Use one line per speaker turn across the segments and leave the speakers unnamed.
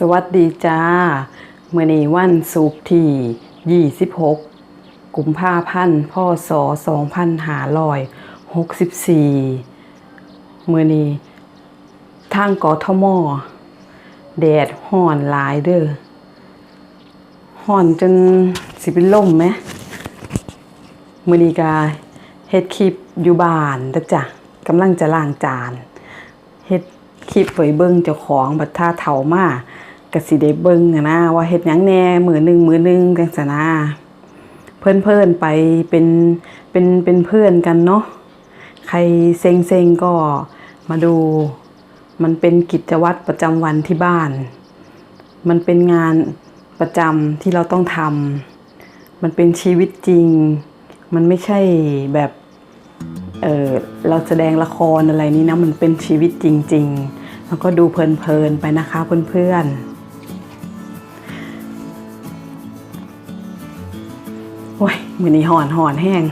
สวัสดีจ้าเมื่อนี้วันศุกร์ที่ 26 กุมภาพันธ์พศ2564เมื่อนี้ทางกทมแดดห่อนหลายเด้อห่อนจนสิเป็นลมไหมเมื่อนี้กาเฮ็ดคลิปอยู่บ้านเด้อจ้ะกำลังจะล้างจานเฮ็ดคลิปไว้เบิ่งเจ้าของบัดท่าเฒ่ามา ก็สิได้เบิ่งนะว่าเฮ็ดหยังแหน่มือหนึงมือหนึงจังซั่นนเพิ่นไปเป็นเป็นเป็นเพื่อนกันเนาะใครเซ็งๆก็มาดู มันเป็นกิจวัตรประจำวันที่บ้าน มันเป็นงานประจำที่เราต้องทำมันเป็นชีวิตจริง มันไม่ใช่แบบเออเราแสดงละครอะไรนี้นะมันเป็นชีวิตจริง ๆ แล้วก็ดูเพลินๆไปนะคะเพื่อนๆ โอ้ยมือนี้ห่อนห่อนแห้ง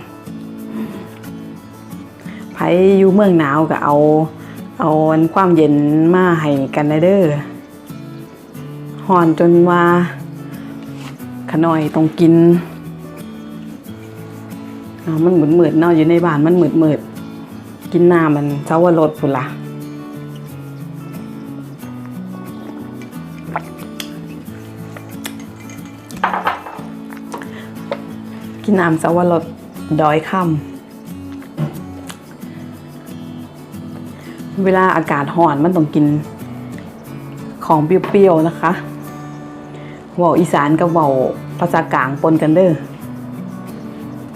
ไผอยู่เมืองหนาวก็เอา เอาอันความเย็นมาให้กันได้เด้อห่อนจนว่าขน่อยต้องกินอ้ามันเหมือนเหมือนเนาะอยู่ในบ้านมันเหมือนเหมือนกินน้ำมันเช้าวรสพุ่นละ กินน้ำเช้าวรสดอยค่ำเวลาอากาศร้อนมันต้องกินของเปรี้ยวๆนะคะว่าอีสานกับว่าภาษากลางปนกันเด้อ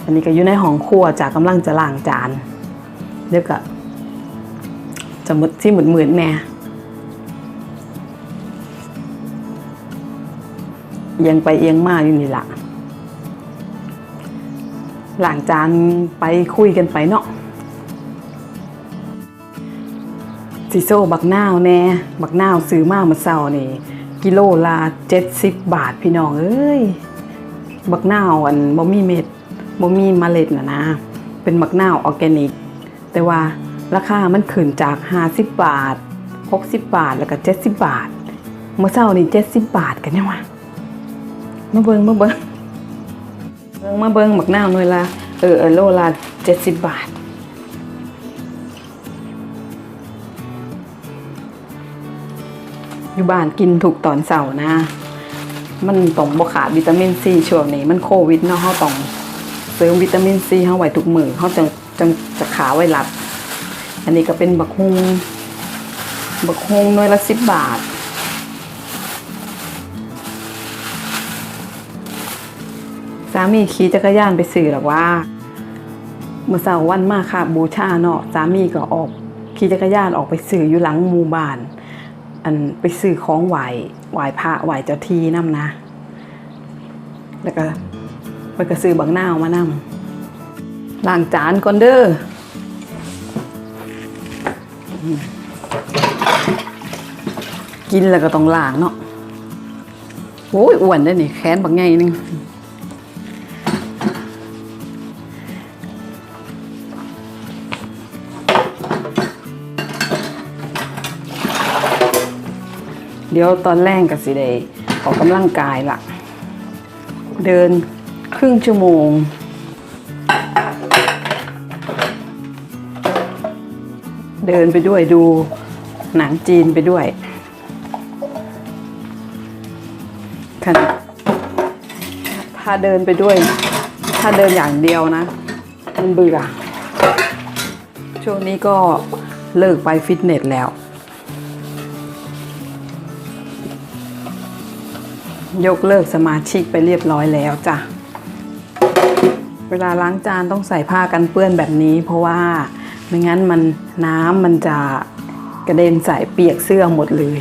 อันนี้ก็อยู่ในห้องครัวจากกำลังจะล้างจานเดี๋ยวก็จะมุดที่หมุนหมืนแน่เอียงไปเอียงมาอยู่นี่ละ หล้างจานไปคุยกันไปเนาะสิโซบักนาวแน่ บักนาวซื้อมาเมื่อเช้านี่ กิโลละเจ็ดสิบบาทพี่น้องเอ้ย บักนาวอันบ่มีเม็ดบ่มีเมล็ดนะนะ เป็นมักนาวออร์แกนิก แต่ว่าราคามันขึ้นจาก50บบาท60บบาทแล้วก็70บบาทเมื่อเช้านี่70บบาทกันยังวะมาเบิงมาเบิงเบิง มาเบิงมักนาวหน่วยละเออเออโลละ70บบาทอยู่บ้านกินถูกตอนเสาร์นะ มันต้องบ่ขาดวิตามินซีช่วงนี้มันโควิดเนาะเฮาต้องเสริมวิตามินซีเฮาไว้ทุกมือเฮาจะจะจะขาไว้รับ อันนี้ก็เป็นบักฮุงบักฮุงหน่วยละ10บาทามีขี่จักรยานไปซื้อหรอกว่าเมื่อเสาร์วันมาค่ะบูชาเนาะสามีก็ออกขี่จักรยานออกไปซื้ออยู่หลังหมู่บ้าน อันไปซื้อของไหวไหวพระไหวเจ้าที่นำนะ แล้วก็ไปก็ซื้อบังหน้าวมานำล้างจานก่อนเด้อกินแล้วก็ต้องล้างเนาะโอ้ยอ้วนได้นี่แขนบักไงนึง เดี๋ยวตอนแรกกับสิเดออกกำลังกายละเดินครึ่งชั่วโมง เดินไปด้วยดูหนังจีนไปด้วยคันถ้าเดินไปด้วย ถ้าเดินอย่างเดียวนะ มันเบื่อช่วงนี้ก็เลิกไปฟิตเนสแล้ว ยกเลิกสมาชิกไปเรียบร้อยแล้วจ้ะ เวลาล้างจานต้องใส่ผ้ากันเปื้อนแบบนี้ เพราะว่าไม่งั้นมันน้ำมันจะกระเด็นใส่เปียกเสื้อหมดเลย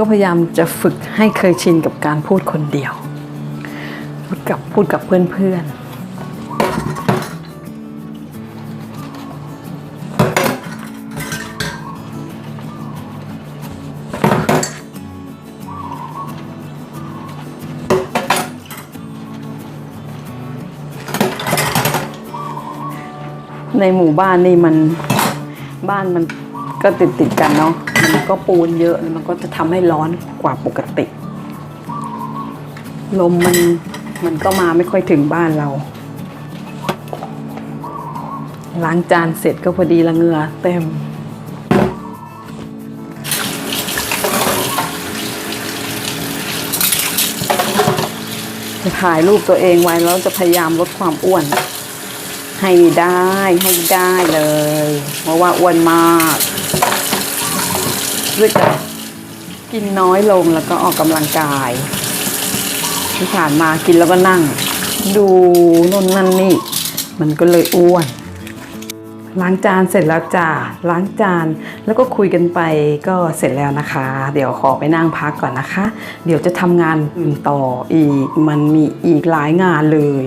ก็พยายามจะฝึกให้เคยชินกับการพูดคนเดียว พูดกับพูดกับเพื่อนๆในหมู่บ้านนี่มันบ้านมันก็ติดติดกันเนาะ มันก็ปูนเยอะมันก็จะทำให้ร้อนกว่าปกติ ลมมันมันก็มาไม่ค่อยถึงบ้านเรา ล้างจานเสร็จก็พอดีละเหงือเต็มจะถ่ายรูปตัวเองไว้แล้วจะพยายามลดความอ้วน ให้ได้ให้ได้เลย เพราะว่าอ้วนมาก ด้วยจะกินน้อยลงแล้วก็ออกกำลังกายที่ผ่านมากินแล้วก็นั่ง ดูนนนั่นนี่ มันก็เลยอ้วน ล้างจานเสร็จแล้วจ้าล้างจานแล้วก็คุยกันไปก็เสร็จแล้วนะคะ เดี๋ยวขอไปนั่งพักก่อนนะคะ เดี๋ยวจะทำงานอื่นต่ออีกมันมีอีกหลายงานเลย